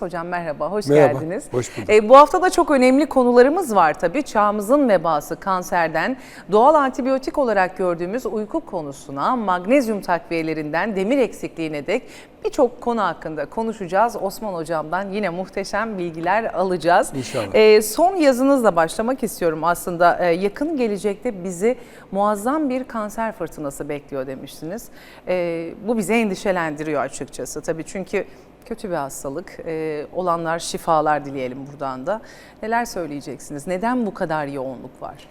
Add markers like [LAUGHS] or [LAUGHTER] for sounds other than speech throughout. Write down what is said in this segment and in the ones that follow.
Hocam merhaba, hoş Merhaba, geldiniz. hoş bulduk. E, bu hafta da çok önemli konularımız var tabii. Çağımızın vebası kanserden, doğal antibiyotik olarak gördüğümüz uyku konusuna, magnezyum takviyelerinden demir eksikliğine dek birçok konu hakkında konuşacağız. Osman Hocam'dan yine muhteşem bilgiler alacağız. İnşallah. E, son yazınızla başlamak istiyorum aslında. E, yakın gelecekte bizi muazzam bir kanser fırtınası bekliyor demiştiniz. E, bu bizi endişelendiriyor açıkçası. Tabii çünkü kötü bir hastalık. E, olanlar şifalar dileyelim buradan da. Neler söyleyeceksiniz? Neden bu kadar yoğunluk var?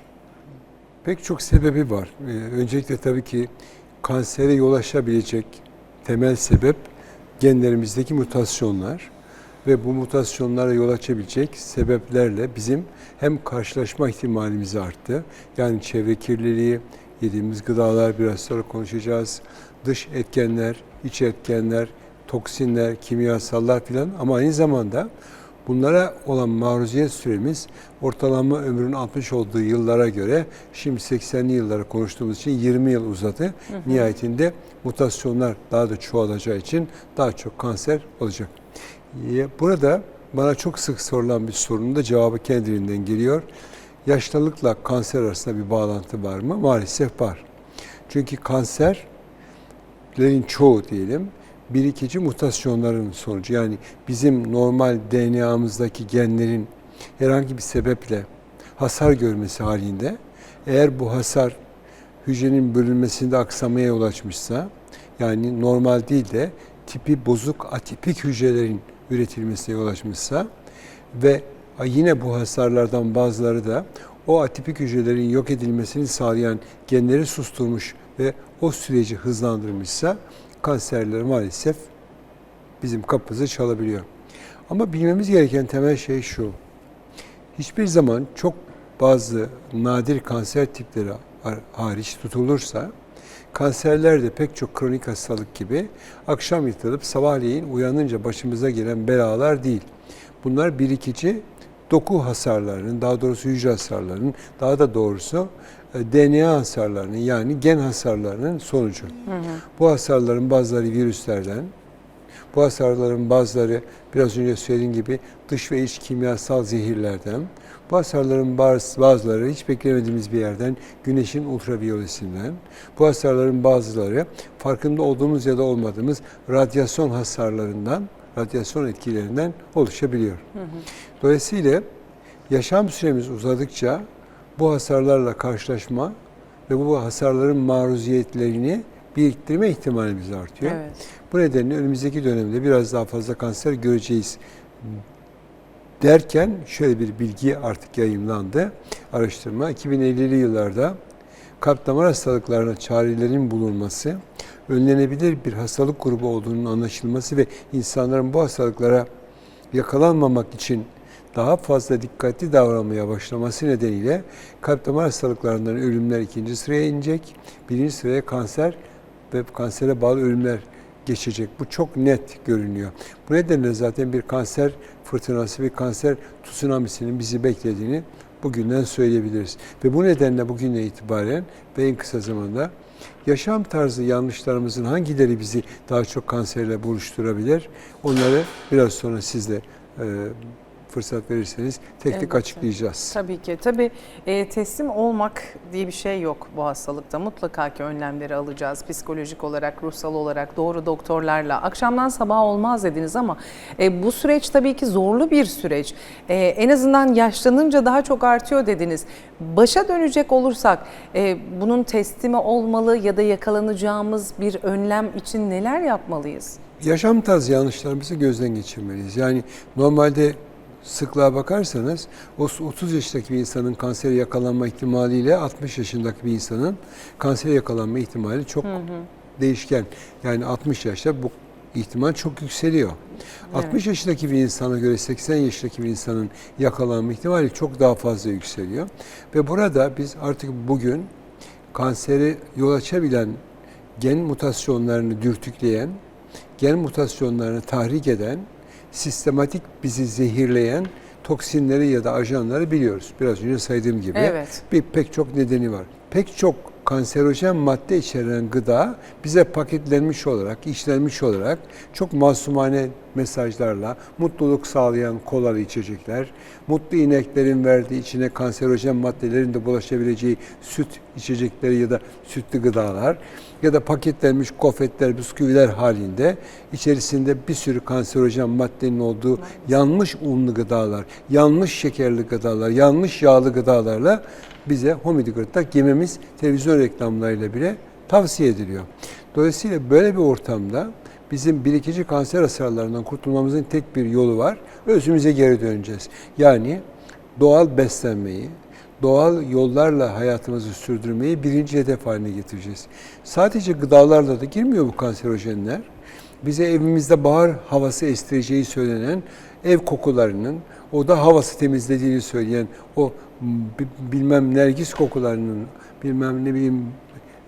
Pek çok sebebi var. Ee, öncelikle tabii ki kansere yol açabilecek temel sebep genlerimizdeki mutasyonlar ve bu mutasyonlara yol açabilecek sebeplerle bizim hem karşılaşma ihtimalimiz arttı. Yani çevre kirliliği, yediğimiz gıdalar biraz sonra konuşacağız. Dış etkenler, iç etkenler, toksinler, kimyasallar filan ama aynı zamanda Bunlara olan maruziyet süremiz ortalama ömrün 60 olduğu yıllara göre şimdi 80'li yıllara konuştuğumuz için 20 yıl uzadı. Nihayetinde mutasyonlar daha da çoğalacağı için daha çok kanser olacak. Burada bana çok sık sorulan bir sorunun da cevabı kendiliğinden geliyor. Yaşlılıkla kanser arasında bir bağlantı var mı? Maalesef var. Çünkü kanserlerin çoğu diyelim birikici mutasyonların sonucu. Yani bizim normal DNA'mızdaki genlerin herhangi bir sebeple hasar görmesi halinde eğer bu hasar hücrenin bölünmesinde aksamaya yol açmışsa yani normal değil de tipi bozuk atipik hücrelerin üretilmesine yol açmışsa ve yine bu hasarlardan bazıları da o atipik hücrelerin yok edilmesini sağlayan genleri susturmuş ve o süreci hızlandırmışsa kanserler maalesef bizim kapımızı çalabiliyor. Ama bilmemiz gereken temel şey şu. Hiçbir zaman çok bazı nadir kanser tipleri hariç tutulursa kanserler de pek çok kronik hastalık gibi akşam yatılıp sabahleyin uyanınca başımıza gelen belalar değil. Bunlar birikici doku hasarlarının, daha doğrusu hücre hasarlarının, daha da doğrusu e, DNA hasarlarının yani gen hasarlarının sonucu. Bu hasarların bazıları virüslerden, bu hasarların bazıları biraz önce söylediğim gibi dış ve iç kimyasal zehirlerden, bu hasarların bazı- bazıları hiç beklemediğimiz bir yerden güneşin ultraviyolesinden, bu hasarların bazıları farkında olduğumuz ya da olmadığımız radyasyon hasarlarından, radyasyon etkilerinden oluşabiliyor. Dolayısıyla yaşam süremiz uzadıkça bu hasarlarla karşılaşma ve bu hasarların maruziyetlerini biriktirme ihtimalimiz artıyor. Evet. Bu nedenle önümüzdeki dönemde biraz daha fazla kanser göreceğiz derken şöyle bir bilgi artık yayınlandı. Araştırma 2050'li yıllarda kalp damar hastalıklarına çarelerin bulunması, önlenebilir bir hastalık grubu olduğunun anlaşılması ve insanların bu hastalıklara yakalanmamak için daha fazla dikkatli davranmaya başlaması nedeniyle kalp damar hastalıklarından ölümler ikinci sıraya inecek. Birinci sıraya kanser ve kansere bağlı ölümler geçecek. Bu çok net görünüyor. Bu nedenle zaten bir kanser fırtınası, bir kanser tsunamisinin bizi beklediğini bugünden söyleyebiliriz. Ve bu nedenle bugünden itibaren ve en kısa zamanda yaşam tarzı yanlışlarımızın hangileri bizi daha çok kanserle buluşturabilir? Onları biraz sonra sizle e, fırsat verirseniz tek tek Elbette. açıklayacağız. Tabii ki. Tabii e, teslim olmak diye bir şey yok bu hastalıkta. Mutlaka ki önlemleri alacağız. Psikolojik olarak, ruhsal olarak doğru doktorlarla. Akşamdan sabaha olmaz dediniz ama e, bu süreç tabii ki zorlu bir süreç. E, en azından yaşlanınca daha çok artıyor dediniz. Başa dönecek olursak e, bunun teslimi olmalı ya da yakalanacağımız bir önlem için neler yapmalıyız? Yaşam tarzı yanlışlarımızı gözden geçirmeliyiz. Yani normalde sıklığa bakarsanız o 30 yaşındaki bir insanın kansere yakalanma ihtimaliyle 60 yaşındaki bir insanın kansere yakalanma ihtimali çok değişken. Yani 60 yaşta bu ihtimal çok yükseliyor. 60 yaşındaki bir insana göre 80 yaşındaki bir insanın yakalanma ihtimali çok daha fazla yükseliyor. Ve burada biz artık bugün kanseri yol açabilen gen mutasyonlarını dürtükleyen, gen mutasyonlarını tahrik eden, sistematik bizi zehirleyen toksinleri ya da ajanları biliyoruz. Biraz önce saydığım gibi Evet. bir pek çok nedeni var. Pek çok kanserojen madde içeren gıda bize paketlenmiş olarak, işlenmiş olarak çok masumane mesajlarla mutluluk sağlayan kolalı içecekler, mutlu ineklerin verdiği içine kanserojen maddelerin de bulaşabileceği süt içecekleri ya da sütlü gıdalar ya da paketlenmiş gofretler, bisküviler halinde içerisinde bir sürü kanserojen maddenin olduğu yanlış unlu gıdalar, yanlış şekerli gıdalar, yanlış yağlı gıdalarla bize homidi gırtlak yememiz televizyon reklamlarıyla bile tavsiye ediliyor. Dolayısıyla böyle bir ortamda bizim birikici kanser hasarlarından kurtulmamızın tek bir yolu var. Özümüze geri döneceğiz. Yani doğal beslenmeyi, doğal yollarla hayatımızı sürdürmeyi birinci hedef haline getireceğiz. Sadece gıdalarla da girmiyor bu kanserojenler. Bize evimizde bahar havası estireceği söylenen ev kokularının, oda havası temizlediğini söyleyen o bilmem nergis kokularının, bilmem ne bileyim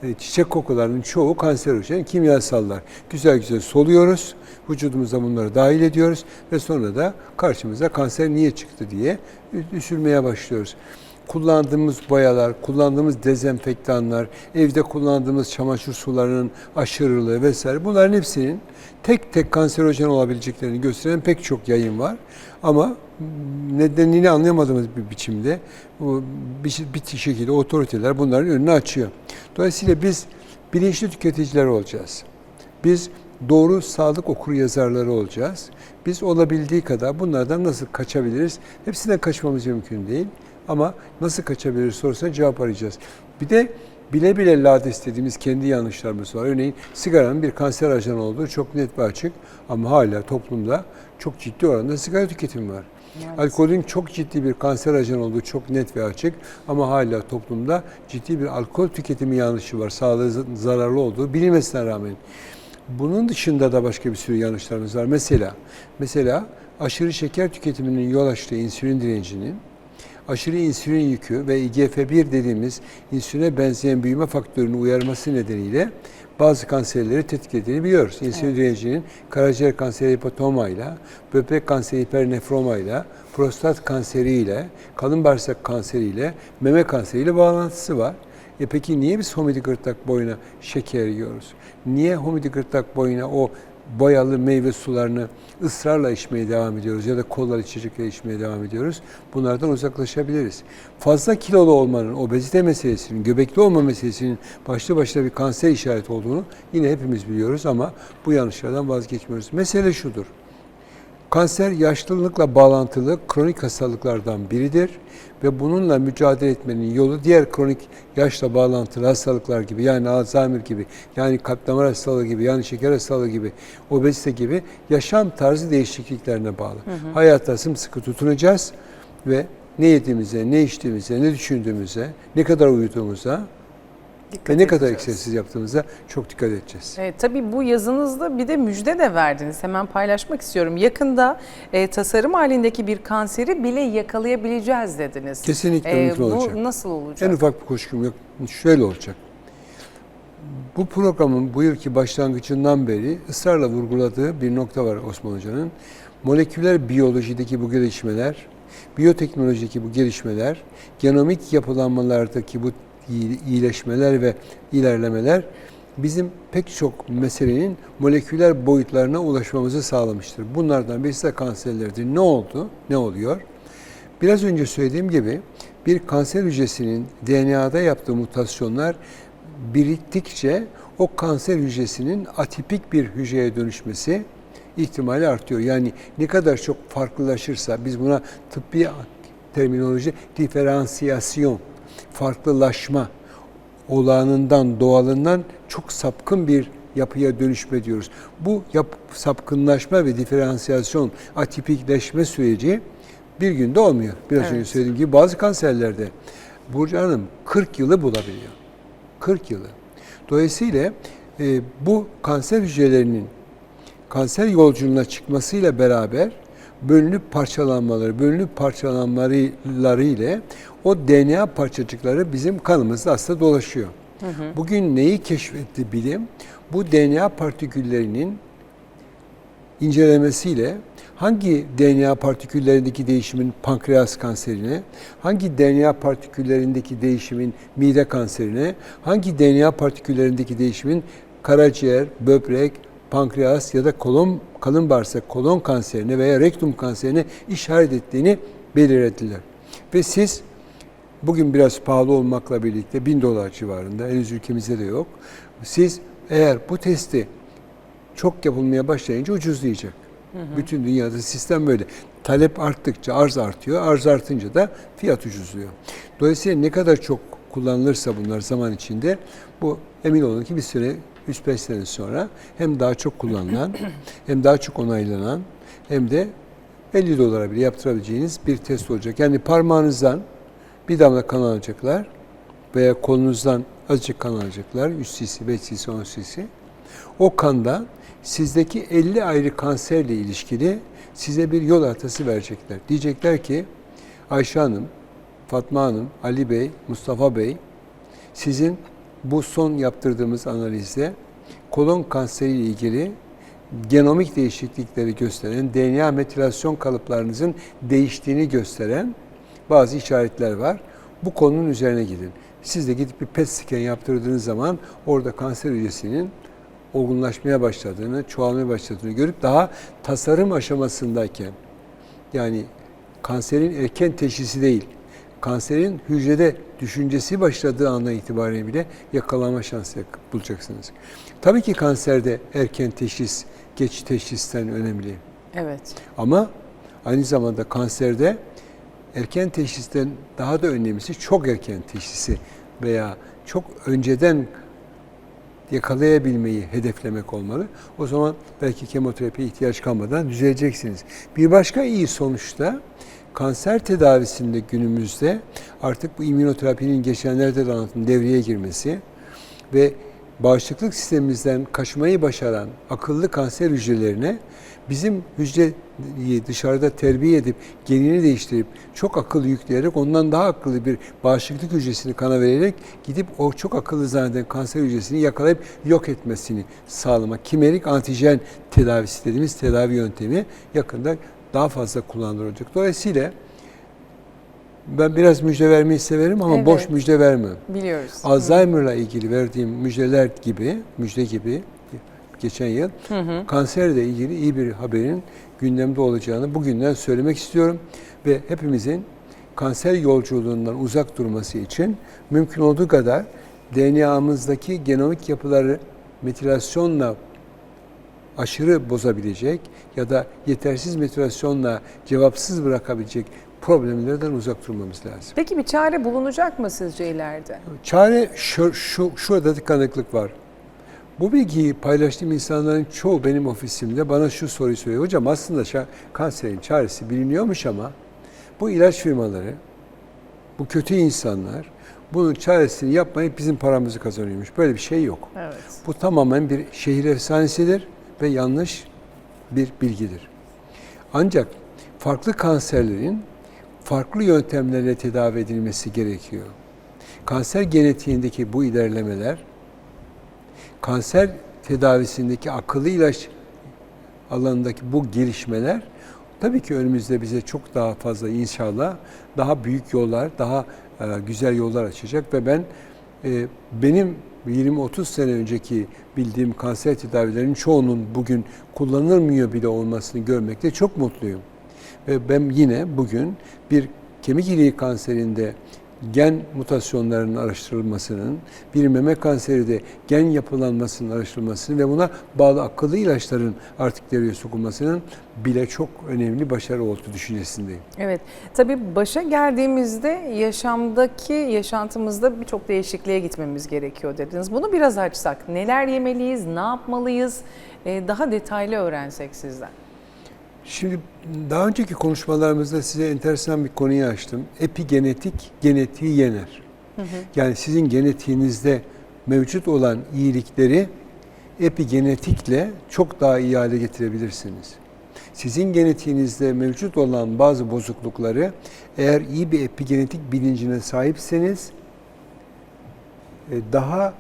e, çiçek kokularının çoğu kanserojen kimyasallar. Güzel güzel soluyoruz. Vücudumuza bunları dahil ediyoruz ve sonra da karşımıza kanser niye çıktı diye üzülmeye başlıyoruz. Kullandığımız boyalar, kullandığımız dezenfektanlar, evde kullandığımız çamaşır sularının aşırılığı vesaire bunların hepsinin tek tek kanserojen olabileceklerini gösteren pek çok yayın var. Ama nedenini anlayamadığımız bir biçimde bu bir, bir şekilde otoriteler bunların önünü açıyor. Dolayısıyla biz bilinçli tüketiciler olacağız. Biz doğru sağlık okur yazarları olacağız. Biz olabildiği kadar bunlardan nasıl kaçabiliriz? Hepsinden kaçmamız mümkün değil. Ama nasıl kaçabiliriz sorusuna cevap arayacağız. Bir de bile bile lades dediğimiz kendi yanlışlarımız var. Örneğin sigaranın bir kanser ajanı olduğu çok net ve açık ama hala toplumda çok ciddi oranda sigara tüketimi var. Alkolün çok ciddi bir kanser ajanı olduğu çok net ve açık ama hala toplumda ciddi bir alkol tüketimi yanlışı var. Sağlığa z- zararlı olduğu bilinmesine rağmen. Bunun dışında da başka bir sürü yanlışlarımız var. Mesela mesela aşırı şeker tüketiminin yol açtığı insülin direncinin aşırı insülin yükü ve IGF-1 dediğimiz insüline benzeyen büyüme faktörünün uyarması nedeniyle bazı kanserleri tetiklediğini biliyoruz. İnsülin direncinin karaciğer kanseri hepatomayla, böbrek kanseri hipernefromayla, prostat kanseriyle, kalın bağırsak kanseriyle, meme kanseriyle bağlantısı var. E peki niye biz homidi gırtlak boyuna şeker yiyoruz? Niye homidi gırtlak boyuna o boyalı meyve sularını ısrarla içmeye devam ediyoruz ya da kolalı içecekler içmeye devam ediyoruz. Bunlardan uzaklaşabiliriz. Fazla kilolu olmanın, obezite meselesinin, göbekli olma meselesinin başlı başına bir kanser işareti olduğunu yine hepimiz biliyoruz ama bu yanlışlardan vazgeçmiyoruz. Mesele şudur. Kanser yaşlılıkla bağlantılı kronik hastalıklardan biridir ve bununla mücadele etmenin yolu diğer kronik yaşla bağlantılı hastalıklar gibi yani Alzheimer gibi yani kalp damar hastalığı gibi yani şeker hastalığı gibi obezite gibi yaşam tarzı değişikliklerine bağlı. Hayatta sımsıkı tutunacağız ve ne yediğimize, ne içtiğimize, ne düşündüğümüze, ne kadar uyuduğumuza Dikkat ve ne kadar edeceğiz. egzersiz yaptığımıza çok dikkat edeceğiz. Evet, tabii bu yazınızda bir de müjde de verdiniz. Hemen paylaşmak istiyorum. Yakında e, tasarım halindeki bir kanseri bile yakalayabileceğiz dediniz. Kesinlikle E, mümkün bu olacak. nasıl olacak? En ufak bir kuşkum yok. Şöyle olacak. Bu programın bu yılki başlangıcından beri ısrarla vurguladığı bir nokta var Osman Hoca'nın. Moleküler biyolojideki bu gelişmeler, biyoteknolojideki bu gelişmeler, genomik yapılanmalardaki bu iyileşmeler ve ilerlemeler bizim pek çok meselenin moleküler boyutlarına ulaşmamızı sağlamıştır. Bunlardan birisi de kanserlerdir. Ne oldu? Ne oluyor? Biraz önce söylediğim gibi bir kanser hücresinin DNA'da yaptığı mutasyonlar biriktikçe o kanser hücresinin atipik bir hücreye dönüşmesi ihtimali artıyor. Yani ne kadar çok farklılaşırsa biz buna tıbbi terminoloji diferansiyasyon, farklılaşma olağanından, doğalından çok sapkın bir yapıya dönüşme diyoruz. Bu yap, sapkınlaşma ve diferansiyasyon, atipikleşme süreci bir günde olmuyor. Biraz Evet. önce söylediğim gibi bazı kanserlerde Burcu Hanım 40 yılı bulabiliyor. 40 yılı. Dolayısıyla e, bu kanser hücrelerinin kanser yolculuğuna çıkmasıyla beraber bölünüp parçalanmaları, bölünüp parçalanmaları ile o DNA parçacıkları bizim kanımızda aslında dolaşıyor. Bugün neyi keşfetti bilim? Bu DNA partiküllerinin incelemesiyle hangi DNA partiküllerindeki değişimin pankreas kanserine, hangi DNA partiküllerindeki değişimin mide kanserine, hangi DNA partiküllerindeki değişimin karaciğer, böbrek, pankreas ya da kolon, kalın bağırsak kolon kanserine veya rektum kanserine işaret ettiğini belirlediler. Ve siz bugün biraz pahalı olmakla birlikte 1000 dolar civarında henüz ülkemizde de yok. Siz eğer bu testi çok yapılmaya başlayınca ucuzlayacak. Bütün dünyada sistem böyle. Talep arttıkça arz artıyor. Arz artınca da fiyat ucuzluyor. Dolayısıyla ne kadar çok kullanılırsa bunlar zaman içinde bu emin olun ki bir süre 3-5 sene sonra hem daha çok kullanılan [CLEARS THROAT] hem daha çok onaylanan hem de 50 dolara bile yaptırabileceğiniz bir test olacak. Yani parmağınızdan bir damla kan alacaklar veya kolunuzdan azıcık kan alacaklar. 3 cc, 5 cc, 10 cc. O kanda sizdeki 50 ayrı kanserle ilişkili size bir yol haritası verecekler. Diyecekler ki Ayşe Hanım, Fatma Hanım, Ali Bey, Mustafa Bey sizin bu son yaptırdığımız analizde kolon kanseri ile ilgili genomik değişiklikleri gösteren, DNA metilasyon kalıplarınızın değiştiğini gösteren bazı işaretler var. Bu konunun üzerine gidin. Siz de gidip bir PET scan yaptırdığınız zaman orada kanser hücresinin olgunlaşmaya başladığını, çoğalmaya başladığını görüp daha tasarım aşamasındayken yani kanserin erken teşhisi değil, kanserin hücrede düşüncesi başladığı andan itibaren bile yakalama şansı bulacaksınız. Tabii ki kanserde erken teşhis, geç teşhisten önemli. Evet. Ama aynı zamanda kanserde erken teşhisten daha da önemlisi çok erken teşhisi veya çok önceden yakalayabilmeyi hedeflemek olmalı. O zaman belki kemoterapiye ihtiyaç kalmadan düzeleceksiniz. Bir başka iyi sonuç da kanser tedavisinde günümüzde artık bu immünoterapinin geçenlerde de anlattım devreye girmesi ve bağışıklık sistemimizden kaçmayı başaran akıllı kanser hücrelerine bizim hücreyi dışarıda terbiye edip genini değiştirip çok akıllı yükleyerek ondan daha akıllı bir bağışıklık hücresini kana vererek gidip o çok akıllı zanneden kanser hücresini yakalayıp yok etmesini sağlamak. Kimerik antijen tedavisi dediğimiz tedavi yöntemi yakında daha fazla kullanılacak. Dolayısıyla ben biraz müjde vermeyi severim ama Evet. boş müjde vermem. Biliyoruz. Alzheimer'la ilgili verdiğim müjdeler gibi, müjde gibi geçen yıl kanserle ilgili iyi bir haberin gündemde olacağını bugünden söylemek istiyorum ve hepimizin kanser yolculuğundan uzak durması için mümkün olduğu kadar DNA'mızdaki genomik yapıları metilasyonla aşırı bozabilecek ya da yetersiz metilasyonla cevapsız bırakabilecek problemlerden uzak durmamız lazım. Peki bir çare bulunacak mı sizce ileride? Çare şu, şu şurada tıkanıklık var. Bu bilgiyi paylaştığım insanların çoğu benim ofisimde bana şu soruyu soruyor. Hocam aslında kanserin çaresi biliniyormuş ama bu ilaç firmaları, bu kötü insanlar bunun çaresini yapmayıp bizim paramızı kazanıyormuş. Böyle bir şey yok. Evet. Bu tamamen bir şehir efsanesidir ve yanlış bir bilgidir. Ancak farklı kanserlerin farklı yöntemlerle tedavi edilmesi gerekiyor. Kanser genetiğindeki bu ilerlemeler, kanser tedavisindeki akıllı ilaç alanındaki bu gelişmeler tabii ki önümüzde bize çok daha fazla inşallah daha büyük yollar, daha e, güzel yollar açacak ve ben e, benim 20-30 sene önceki bildiğim kanser tedavilerinin çoğunun bugün kullanılmıyor bile olmasını görmekte çok mutluyum. Ve ben yine bugün bir kemik iliği kanserinde gen mutasyonlarının araştırılmasının, bir meme kanseri de gen yapılanmasının araştırılmasının ve buna bağlı akıllı ilaçların artık devreye sokulmasının bile çok önemli başarı olduğu düşüncesindeyim. Evet. Tabii başa geldiğimizde yaşamdaki, yaşantımızda birçok değişikliğe gitmemiz gerekiyor dediniz. Bunu biraz açsak. Neler yemeliyiz, ne yapmalıyız? Ee, daha detaylı öğrensek sizden. Şimdi daha önceki konuşmalarımızda size enteresan bir konuyu açtım. Epigenetik genetiği yener. Yani sizin genetiğinizde mevcut olan iyilikleri epigenetikle çok daha iyi hale getirebilirsiniz. Sizin genetiğinizde mevcut olan bazı bozuklukları eğer iyi bir epigenetik bilincine sahipseniz e, daha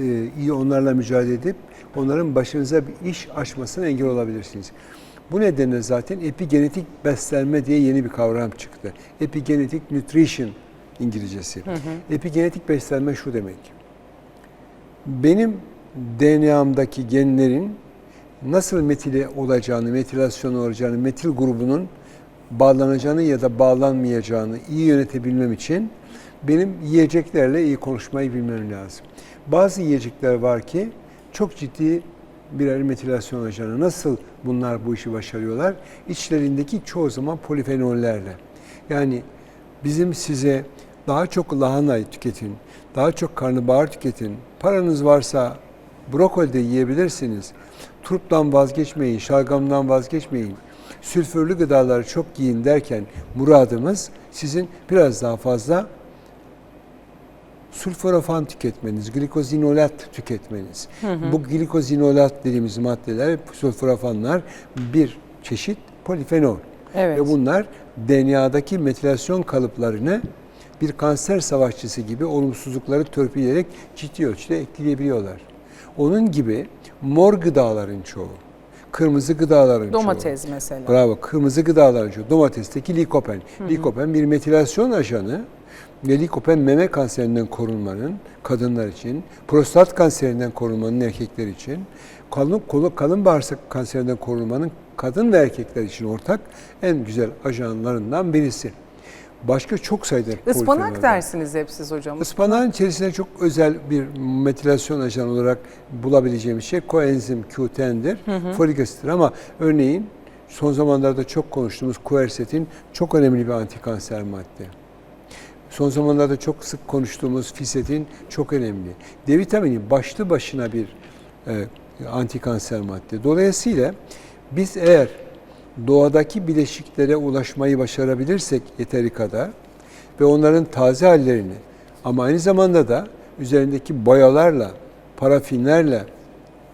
e, iyi onlarla mücadele edip onların başınıza bir iş açmasına engel olabilirsiniz. Bu nedenle zaten epigenetik beslenme diye yeni bir kavram çıktı. Epigenetik nutrition İngilizcesi. Epigenetik beslenme şu demek. Benim DNA'mdaki genlerin nasıl metile olacağını, metilasyon olacağını, metil grubunun bağlanacağını ya da bağlanmayacağını iyi yönetebilmem için benim yiyeceklerle iyi konuşmayı bilmem lazım. Bazı yiyecekler var ki çok ciddi birer metilasyon olacağını. Nasıl bunlar bu işi başarıyorlar? İçlerindeki çoğu zaman polifenollerle. Yani bizim size daha çok lahana tüketin, daha çok karnabahar tüketin, paranız varsa brokoli de yiyebilirsiniz. Turptan vazgeçmeyin, şalgamdan vazgeçmeyin. Sülfürlü gıdaları çok yiyin derken muradımız sizin biraz daha fazla sulforafan tüketmeniz, glikozinolat tüketmeniz. Bu glikozinolat dediğimiz maddeler, sulforafanlar bir çeşit polifenol. Evet. Ve bunlar DNA'daki metilasyon kalıplarını bir kanser savaşçısı gibi olumsuzlukları törpüleyerek ciddi ölçüde etkileyebiliyorlar. Onun gibi mor gıdaların çoğu, kırmızı gıdaların çoğu. Domates mesela. Bravo. Kırmızı gıdaların çoğu. Domatesteki likopen. Likopen bir metilasyon ajanı ve likopen meme kanserinden korunmanın kadınlar için, prostat kanserinden korunmanın erkekler için, kalın, kolu, kalın bağırsak kanserinden korunmanın kadın ve erkekler için ortak en güzel ajanlarından birisi. Başka çok sayıda Ispanak dersiniz hep siz hocam. Ispanağın içerisinde çok özel bir metilasyon ajanı olarak bulabileceğimiz şey koenzim Q10'dir, folik asittir ama örneğin son zamanlarda çok konuştuğumuz quercetin çok önemli bir antikanser madde. Son zamanlarda çok sık konuştuğumuz fisetin çok önemli. D vitamini başlı başına bir e, antikanser madde. Dolayısıyla biz eğer doğadaki bileşiklere ulaşmayı başarabilirsek yeteri kadar ve onların taze hallerini ama aynı zamanda da üzerindeki boyalarla, parafinlerle,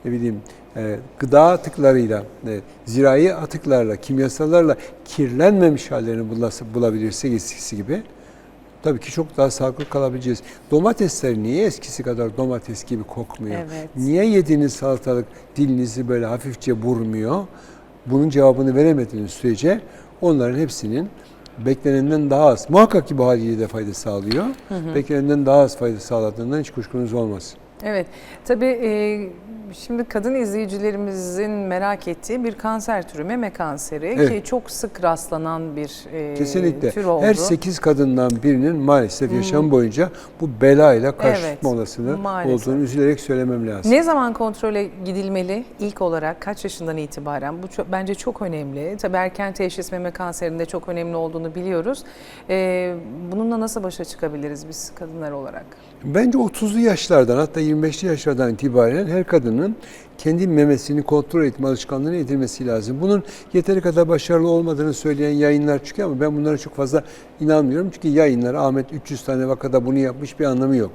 ne bileyim e, gıda atıklarıyla, e, zirai atıklarla, kimyasallarla kirlenmemiş hallerini bulabilirsek eskisi gibi tabii ki çok daha sağlıklı kalabileceğiz. Domatesler niye eskisi kadar domates gibi kokmuyor? Evet. Niye yediğiniz salatalık dilinizi böyle hafifçe vurmuyor? Bunun cevabını veremediğiniz sürece onların hepsinin beklenenden daha az, muhakkak ki bu haliyle de fayda sağlıyor. Beklenenden daha az fayda sağladığından hiç kuşkunuz olmasın. Evet. Tabii e, şimdi kadın izleyicilerimizin merak ettiği bir kanser türü meme kanseri Evet. ki çok sık rastlanan bir e, Kesinlikle. tür oldu. Her 8 kadından birinin maalesef yaşam boyunca bu belayla karşılaşma Evet, olasılığı maalesef. olduğunu üzülerek söylemem lazım. Ne zaman kontrole gidilmeli? İlk olarak kaç yaşından itibaren? Bu çok, bence çok önemli. Tabii erken teşhis meme kanserinde çok önemli olduğunu biliyoruz. Ee, bununla nasıl başa çıkabiliriz biz kadınlar olarak? Bence 30'lu yaşlardan hatta 25'li yaşlardan itibaren her kadının kendi memesini kontrol etme alışkanlığını edilmesi lazım. Bunun yeteri kadar başarılı olmadığını söyleyen yayınlar çıkıyor ama ben bunlara çok fazla inanmıyorum. Çünkü yayınlar Ahmet 300 tane vakada bunu yapmış bir anlamı yok.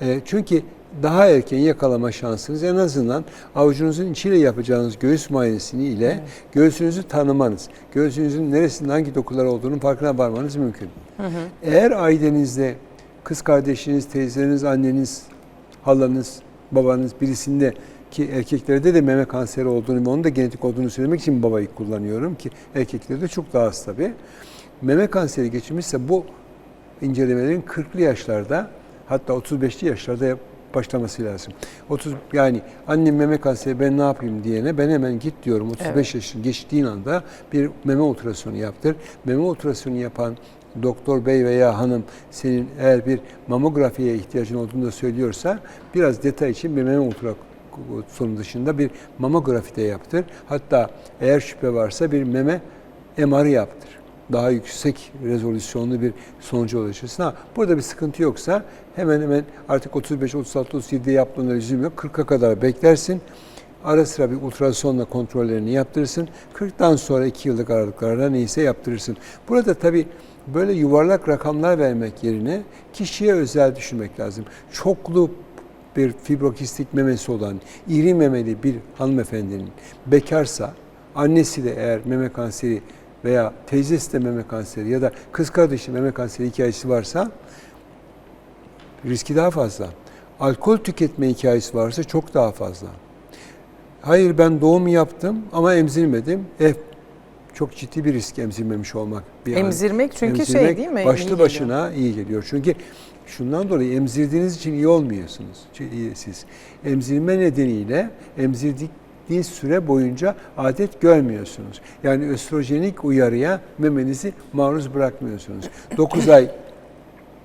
E, çünkü daha erken yakalama şansınız en azından avucunuzun içiyle yapacağınız göğüs muayenesini ile göğsünüzü tanımanız, göğsünüzün neresinde hangi dokular olduğunun farkına varmanız mümkün. Eğer ailenizde kız kardeşiniz, teyzeleriniz, anneniz, halanız, babanız birisinde ki erkeklerde de meme kanseri olduğunu ve onun da genetik olduğunu söylemek için babayı kullanıyorum ki erkeklerde çok daha az tabii. Meme kanseri geçirmişse bu incelemelerin 40'lı yaşlarda hatta 35'li yaşlarda başlaması lazım. 30 yani annem meme kanseri ben ne yapayım diyene ben hemen git diyorum 35 Evet. yaşın geçtiğin anda bir meme ultrasonu yaptır. Meme ultrasonu yapan doktor bey veya hanım senin eğer bir mamografiye ihtiyacın olduğunu da söylüyorsa biraz detay için bir meme ultrasonu dışında bir mamografi de yaptır. Hatta eğer şüphe varsa bir meme MR'ı yaptır. Daha yüksek rezolüsyonlu bir sonuca ulaşırsın. Ha, burada bir sıkıntı yoksa hemen hemen artık 35, 36, 37'de yaptığında lüzum yok. 40'a kadar beklersin. Ara sıra bir ultrasonla kontrollerini yaptırırsın. 40'tan sonra 2 yıllık aralıklarla neyse yaptırırsın. Burada tabii böyle yuvarlak rakamlar vermek yerine kişiye özel düşünmek lazım. Çoklu bir fibrokistik memesi olan iri memeli bir hanımefendinin bekarsa, annesi de eğer meme kanseri veya teyzesi de meme kanseri ya da kız kardeşi meme kanseri hikayesi varsa riski daha fazla. Alkol tüketme hikayesi varsa çok daha fazla. Hayır ben doğum yaptım ama emzirmedim. E, çok ciddi bir risk emzirmemiş olmak. Bir an- Emzirmek çünkü şey Emzirmek değil mi? İyi Başlı geliyor. başına iyi geliyor. Çünkü şundan dolayı emzirdiğiniz için iyi olmuyorsunuz. İyi siz. Emzirme nedeniyle emzirdiğiniz süre boyunca adet görmüyorsunuz. Yani östrojenik uyarıya memenizi maruz bırakmıyorsunuz. 9 ay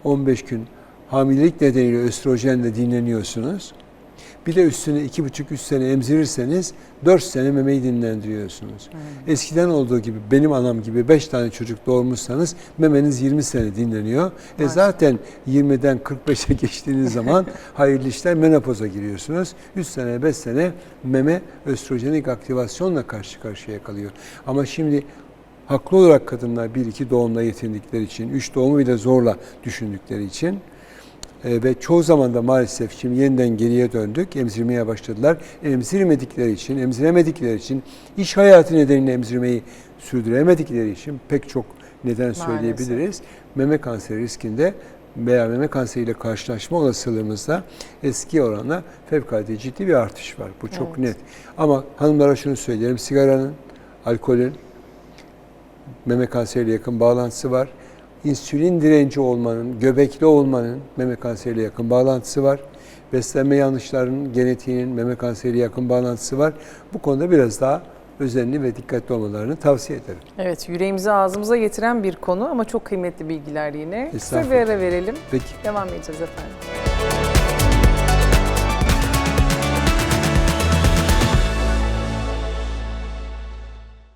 15 gün hamilelik nedeniyle östrojenle dinleniyorsunuz. Bir de üstüne 2,5-3 sene emzirirseniz 4 sene memeyi dinlendiriyorsunuz. Eskiden olduğu gibi benim anam gibi 5 tane çocuk doğurmuşsanız memeniz 20 sene dinleniyor. E Maşallah. zaten 20'den 45'e [LAUGHS] geçtiğiniz zaman hayırlı işler menopoza giriyorsunuz. 3 sene 5 sene meme östrojenik aktivasyonla karşı karşıya kalıyor. Ama şimdi haklı olarak kadınlar bir iki doğumla yetindikleri için, üç doğumu bile zorla düşündükleri için e, ve çoğu zaman da maalesef şimdi yeniden geriye döndük. Emzirmeye başladılar. Emzirmedikleri için, emziremedikleri için, iş hayatı nedeniyle emzirmeyi sürdüremedikleri için pek çok neden söyleyebiliriz. Meme kanseri riskinde veya meme kanseriyle karşılaşma olasılığımızda eski oranla fevkalade ciddi bir artış var. Bu çok Evet. net. Ama hanımlara şunu söyleyelim. Sigaranın, alkolün, meme kanseriyle yakın bağlantısı var. İnsülin direnci olmanın, göbekli olmanın meme kanseriyle yakın bağlantısı var. Beslenme yanlışlarının, genetiğinin meme kanseriyle yakın bağlantısı var. Bu konuda biraz daha özenli ve dikkatli olmalarını tavsiye ederim. Evet yüreğimizi ağzımıza getiren bir konu ama çok kıymetli bilgiler yine. Kısa bir ara verelim. Peki. Devam edeceğiz efendim.